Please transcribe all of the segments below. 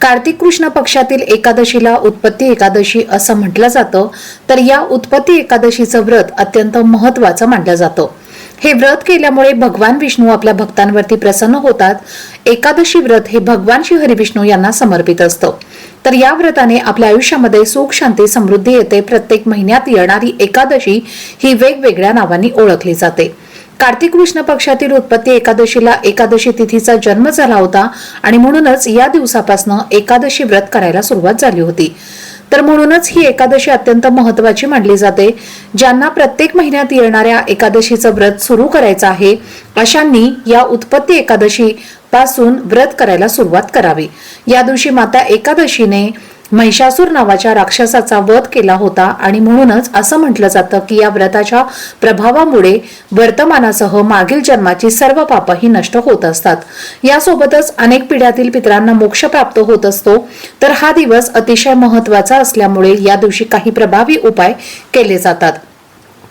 कार्तिक कृष्ण पक्षातील एकादशीला उत्पत्ती एकादशी असं म्हटलं जातं तर या उत्पत्ती एकादशीचं व्रत अत्यंत महत्वाचं मानलं जातं. हे व्रत केल्यामुळे भगवान विष्णू आपल्या भक्तांवरती प्रसन्न होतात. एकादशी व्रत हे भगवान श्री हरिविष्णू यांना समर्पित असतं. तर या व्रताने आपल्या आयुष्यामध्ये सुख शांती समृद्धी येते. प्रत्येक महिन्यात येणारी एकादशी ही वेगवेगळ्या नावांनी ओळखली जाते. कार्तिक कृष्ण पक्षातील उत्पत्ती एकादशीला एकादशी तिथीचा जन्म झाला होता आणि म्हणूनच या दिवसापासून एकादशी व्रत करायला सुरुवात झाली होती. तर म्हणूनच ही एकादशी अत्यंत महत्वाची मानली जाते. ज्यांना प्रत्येक महिन्यात येणाऱ्या एकादशीचं व्रत सुरू करायचं आहे अशांनी या उत्पत्ती एकादशी पासून व्रत करायला सुरुवात करावी. या दिवशी माता एकादशीने महिषासूर नावाच्या राक्षसाचा वध केला होता आणि म्हणूनच असं म्हटलं जातं की या व्रताच्या प्रभावामुळे वर्तमानासह मागील जन्माची सर्व पापही नष्ट होत असतात. यासोबतच अनेक पिढ्यातील पितरांना मोक्ष प्राप्त होत असतो. तर हा दिवस अतिशय महत्त्वाचा असल्यामुळे या दिवशी काही प्रभावी उपाय केले जातात.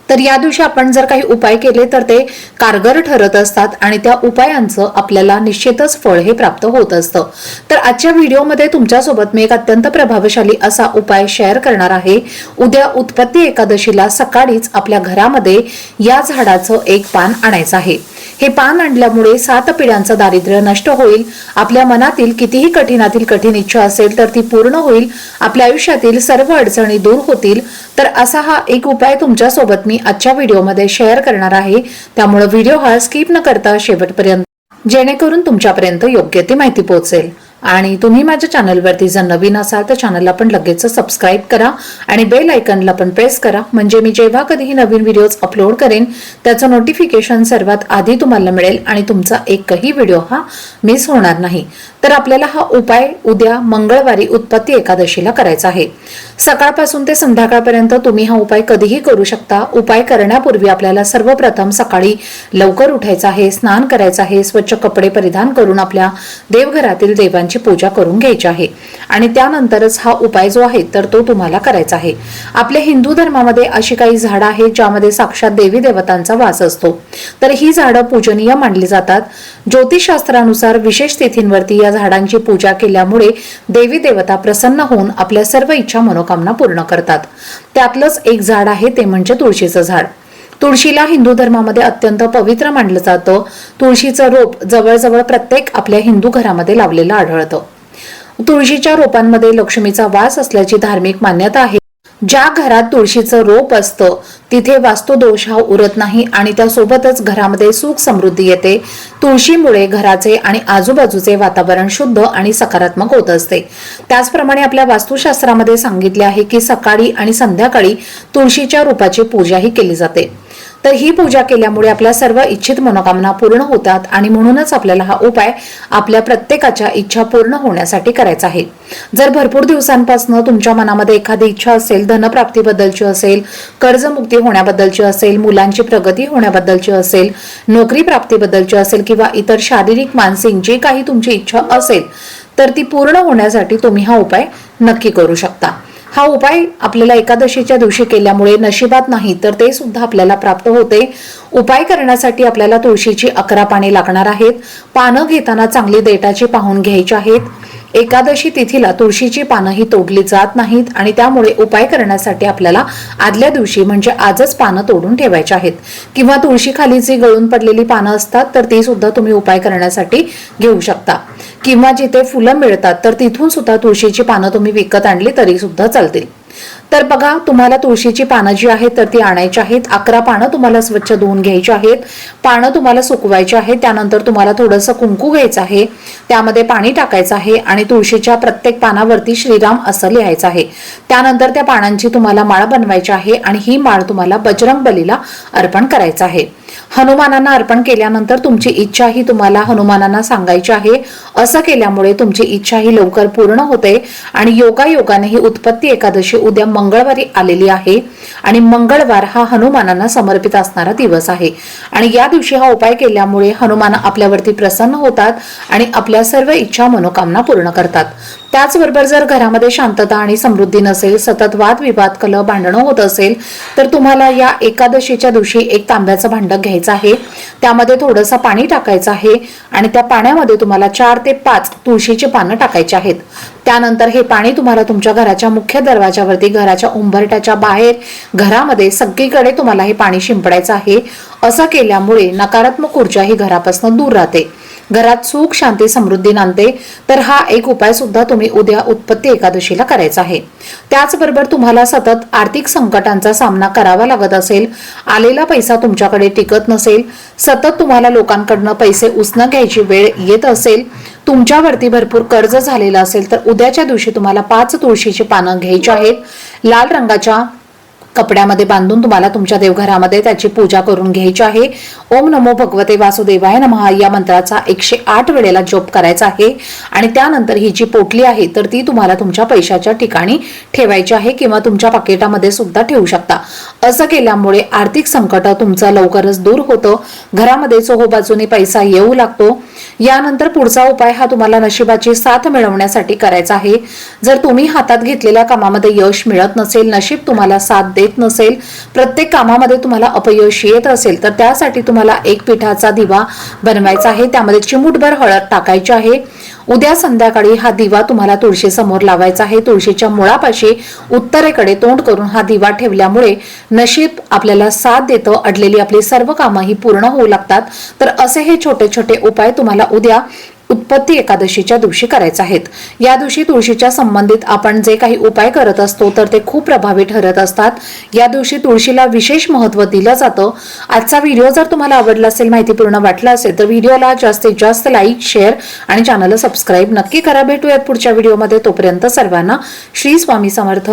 तर या दिवशी आपण जर काही उपाय केले तर ते कारगर ठरत असतात आणि त्या उपायांचं आपल्याला निश्चितच फळ हे प्राप्त होत असतं. तर आजच्या व्हिडिओमध्ये तुमच्यासोबत मी एक अत्यंत प्रभावशाली असा उपाय शेअर करणार आहे. उद्या उत्पत्ती एकादशीला सकाळीच आपल्या घरामध्ये या झाडाचं एक पान आणायचं आहे. हे पान आणल्यामुळे सात पिढ्यांचं दारिद्र्य नष्ट होईल. आपल्या मनातील कितीही कठीणातील कठीण इच्छा असेल तर ती पूर्ण होईल. आपल्या आयुष्यातील सर्व अडचणी दूर होतील. तर असा हा एक उपाय तुमच्यासोबत मी आजच्या व्हिडिओमध्ये शेअर करणार आहे. त्यामुळे व्हिडिओ हा स्किप न करता शेवटपर्यंत. जेणेकरून तुमच्यापर्यंत योग्य ती माहिती पोहोचेल. आणि तुम्ही माझ्या चॅनलवरती जर नवीन असाल तर चॅनलला पण लगेच सबस्क्राईब करा आणि बेल आयकनला पण प्रेस करा. म्हणजे मी जेव्हा कधीही नवीन व्हिडिओज अपलोड करेन त्याचं नोटिफिकेशन सर्वात आधी तुम्हाला मिळेल आणि तुमचा एकही व्हिडिओ हा मिस होणार नाही. तर आपल्याला हा उपाय उद्या मंगळवारी उत्पत्ती एकादशीला करायचा आहे. सकाळपासून ते संध्याकाळपर्यंत तुम्ही हा उपाय कधीही करू शकता. उपाय करण्यापूर्वी आपल्याला सर्वप्रथम सकाळी लवकर उठायचं आहे स्नान करायचं आहे स्वच्छ कपडे परिधान करून आपल्या देवघरातील देवांची पूजा करून घ्यायची आहे. आणि त्यानंतरच हा उपाय जो आहे तर तो तुम्हाला करायचा आहे. आपल्या हिंदू धर्मामध्ये अशी काही झाडं आहेत ज्यामध्ये साक्षात देवी देवतांचा वास असतो. तर ही झाडं पूजनीय मानली जातात. ज्योतिषशास्त्रानुसार विशेष तिथींवरती या झाडांची पूजा केल्यामुळे देवी देवता प्रसन्न होऊन आपल्या सर्व इच्छा मनोकामना पूर्ण करतात. त्यातलंच एक झाड आहे ते म्हणजे तुळशीचं झाड. तुळशीला हिंदू धर्मामध्ये अत्यंत पवित्र मानलं जातं. तुळशीचं रोप जवळजवळ प्रत्येक आपल्या हिंदू घरामध्ये लावलेलं आढळतं. तुळशीच्या रोपांमध्ये लक्ष्मीचा वास असल्याची धार्मिक मान्यता आहे. ज्या घरात तुळशीचं रोप असतं तिथे वास्तुदोष हा उरत नाही आणि त्यासोबतच घरामध्ये सुख समृद्धी येते. तुळशीमुळे घराचे आणि आजूबाजूचे वातावरण शुद्ध आणि सकारात्मक होत असते. त्याचप्रमाणे आपल्या वास्तुशास्त्रामध्ये सांगितले आहे की सकाळी आणि संध्याकाळी तुळशीच्या रोपाची पूजाही केली जाते. तर ही पूजा केल्यामुळे आपल्या सर्व इच्छित मनोकामना पूर्ण होतात आणि म्हणूनच आपल्याला हा उपाय आपल्या प्रत्येकाच्या इच्छा पूर्ण होण्यासाठी करायचा आहे. जर भरपूर दिवसांपासून तुमच्या मनामध्ये एखादी इच्छा असेल धनप्राप्तीबद्दलची असेल कर्जमुक्ती होण्याबद्दलची असेल मुलांची प्रगती होण्याबद्दलची असेल नोकरी प्राप्तीबद्दलची असेल किंवा इतर शारीरिक मानसिक जे काही तुमची इच्छा असेल तर ती पूर्ण होण्यासाठी तुम्ही हा उपाय नक्की करू शकता. हा उपाय आपल्याला एकादशीच्या दिवशी केल्यामुळे नशिबात नाही तर ते सुद्धा आपल्याला प्राप्त होते. उपाय करण्यासाठी आपल्याला तुळशीची अकरा पाने लागणार आहेत. पानं घेताना चांगली देटाची पाहून घ्यायची आहेत. एकादशी तिथीला तुळशीची पानं ही तोडली जात नाहीत आणि त्यामुळे उपाय करण्यासाठी आपल्याला आदल्या दिवशी म्हणजे आजच पानं तोडून ठेवायची आहेत. किंवा तुळशीखाली जी गळून पडलेली पानं असतात तर ती सुद्धा तुम्ही उपाय करण्यासाठी घेऊ शकता. किंवा जिथे फुलं मिळतात तर तिथून सुद्धा तुळशीची पानं तुम्ही विकत आणली तरी सुद्धा चालतील. तर बघा तुम्हाला तुळशीची पानं जी आहेत तर ती आणायची आहेत. अकरा पानं तुम्हाला स्वच्छ धुवून घ्यायची आहेत. पानं तुम्हाला सुकवायची आहेत. त्यानंतर तुम्हाला थोडंसं कुंकू घ्यायचं आहे. त्यामध्ये पाणी टाकायचं आहे आणि तुळशीच्या प्रत्येक पानावरती श्रीराम असं लिहायचं आहे. त्यानंतर त्या पानांची तुम्हाला माळ बनवायची आहे आणि ही माळ तुम्हाला बजरंग बलीला अर्पण करायचं आहे. हनुमानांना अर्पण केल्यानंतर तुमची इच्छाही तुम्हाला हनुमानांना सांगायची आहे. असं केल्यामुळे तुमची इच्छाही लवकर पूर्ण होते आणि योगायोगाने ही उत्पत्ती एकादशी उद्या मंगळवारी आलेली आहे आणि मंगळवार हा हनुमानांना समर्पित असणारा दिवस आहे. आणि या दिवशी हा उपाय केल्यामुळे हनुमान आपल्यावरती प्रसन्न होतात आणि आपल्या सर्व इच्छा मनोकामना पूर्ण करतात. त्याचबरोबर जर घरामध्ये शांतता आणि समृद्धी नसेल सतत वाद विवाद कलह भांडणं होत असेल तर तुम्हाला या एकादशीच्या दिवशी एक तांब्याचं भांडं घ्यायचं आहे. त्यामध्ये थोडंसं पाणी टाकायचं आहे आणि त्या पाण्यामध्ये तुम्हाला चार ते पाच तुळशीची पानं टाकायची आहेत. त्यानंतर हे पाणी तुम्हाला तुमच्या घराच्या मुख्य दरवाजावरती घराच्या उंबरट्याच्या बाहेर घरामध्ये सगळीकडे तुम्हाला हे पाणी शिंपडायचं आहे. असं केल्यामुळे नकारात्मक ऊर्जा ही घरापासून दूर राहते. घरात सुख शांती समृद्धी नांदते तर हा एक उपाय सुद्धा तुम्ही उद्या उत्पत्ती एकादशीला करायचा आहे. त्याचबरोबर तुम्हाला सतत आर्थिक संकटांचा सामना करावा लागत असेल आलेला पैसा तुमच्याकडे टिकत नसेल सतत तुम्हाला लोकांकडनं पैसे उसणं घ्यायची वेळ येत असेल तुमच्यावरती भरपूर कर्ज झालेलं असेल तर उद्याच्या दिवशी तुम्हाला पाच तुळशीची पानं घ्यायची आहेत. लाल रंगाच्या कपड्यामध्ये बांधून तुम्हाला तुमच्या देवघरामध्ये त्याची पूजा करून घ्यायची आहे. ओम नमो भगवते वासुदेवाय नमः. या मंत्राचा एकशे आठ वेळेला जप करायचा आहे. आणि त्यानंतर ही जी पोटली आहे तर ती तुम्हाला तुमच्या पैशाच्या ठिकाणी ठेवायची आहे किंवा तुमच्या पाकिटामध्ये सुद्धा ठेवू शकता. असं केल्यामुळे आर्थिक संकट तुमचं लवकरच दूर होतं. घरामध्ये चोहोबाजूने पैसा येऊ लागतो. यानंतर पुढचा उपाय हा तुम्हाला नशिबाची साथ मिळवण्यासाठी करायचा आहे. जर तुम्ही हातात घेतलेल्या कामामध्ये यश मिळत नसेल नशीब तुम्हाला साथ दे देत नसेल प्रत्येक कामामध्ये तुम्हाला अपयश येत असेल तर त्यासाठी तुम्हाला एक पिठाचा दिवा बनवायचा आहे. त्यामध्ये चिमूटभर हळद टाकायची आहे. उद्या संध्याकाळी हा दिवा तुम्हाला तुळशीसमोर लावायचा आहे. तुळशीच्या मुळापाशी उत्तरेकडे तोंड करून हा दिवा ठेवल्यामुळे नशीब आपल्याला साथ देतं. अडलेली आपली सर्व कामं ही पूर्ण होऊ लागतात. तर असे हे छोटे छोटे उपाय तुम्हाला उद्या उत्पत्ती एकादशीच्या दिवशी करायचे आहेत. या दिवशी तुळशीच्या संबंधित आपण जे काही उपाय करत असतो तर ते खूप प्रभावी ठरत असतात. या दिवशी तुळशीला विशेष महत्त्व दिलं जातं. आजचा व्हिडिओ जर तुम्हाला आवडला असेल माहितीपूर्ण वाटला असेल तर व्हिडिओला जास्तीत जास्त लाईक शेअर आणि चॅनलला सबस्क्राईब नक्की करा. भेटूयात पुढच्या व्हिडिओमध्ये. तोपर्यंत सर्वांना श्री स्वामी समर्थ.